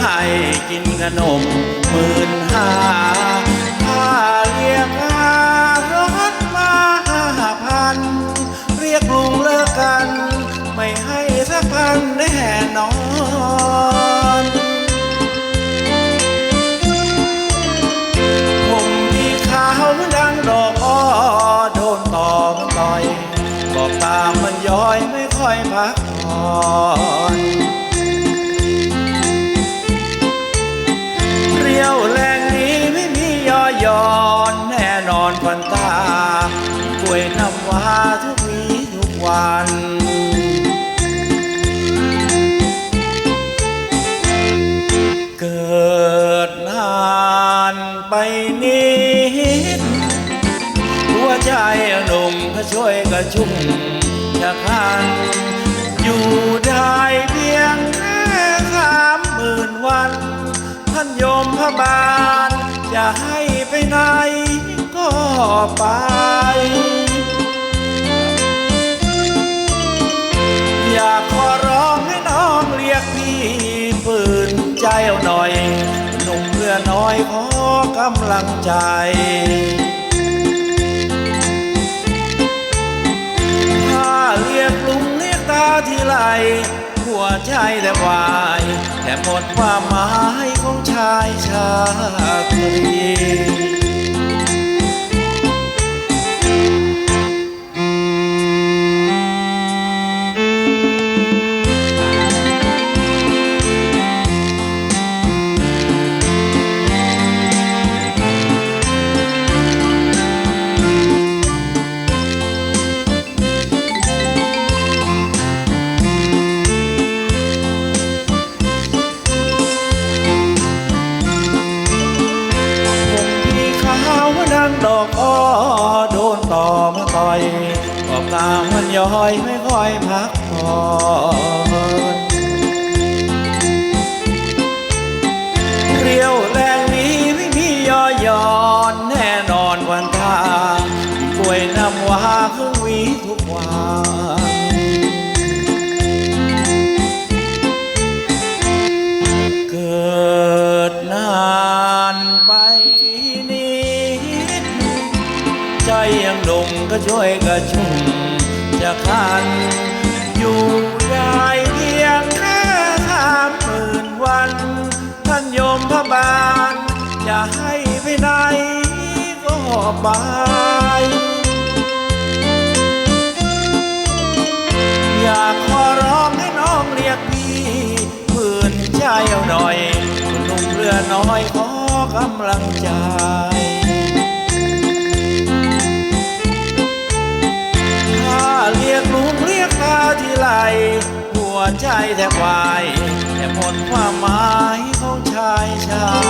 ให้กินขนมหมื่นห้าถ้าเรียกค่ารถมาห้าพัน เรียกลุงเลิกกัน ไม่ให้สักพันแน่นอนผมที่ขาวดังดอกอ้อโดนต่อมันต่อยบอกตามมันย้อยไม่ค่อยพักผ่อ อนแน่นอนฟันตากล้วยน้ำว้าทุกวีทุกวันเกิดนานไปนิดหัวใจหนุ่มก็ช่วยกระชุ่มจะคัน ไปไหนก็ไป อยากขอร้องให้น้องเรียกพี่ปืนใจเอาหน่อยหนุ่มเรือน้อยขอกำลังใจถ้าเรียกลุงเรียกตาทีไรหัวใจแทบวาย แต่หมดความหมายของชายชาตรีามมันย้อยไม่ค่อยพักผ่อนเรียวแรงนี้ไม่มีย่อย่อนแน่นอนวันทางกล้วยน้ำว้าครึ่งวีทุกวัน ช่วยกระชุ่มจะคันอยู่ได้เพียงแค่สามหมื่นวัน ท่านโยมพระบาลจะให้ไปไหนก็ไปอยากขอร้องให้น้องเรียกพี่ฝืนใจเอาหน่อยหนุ่มเรือน้อยขอกำลังใจ หัวใจแทบวายแต่หมดความหมายของชายชา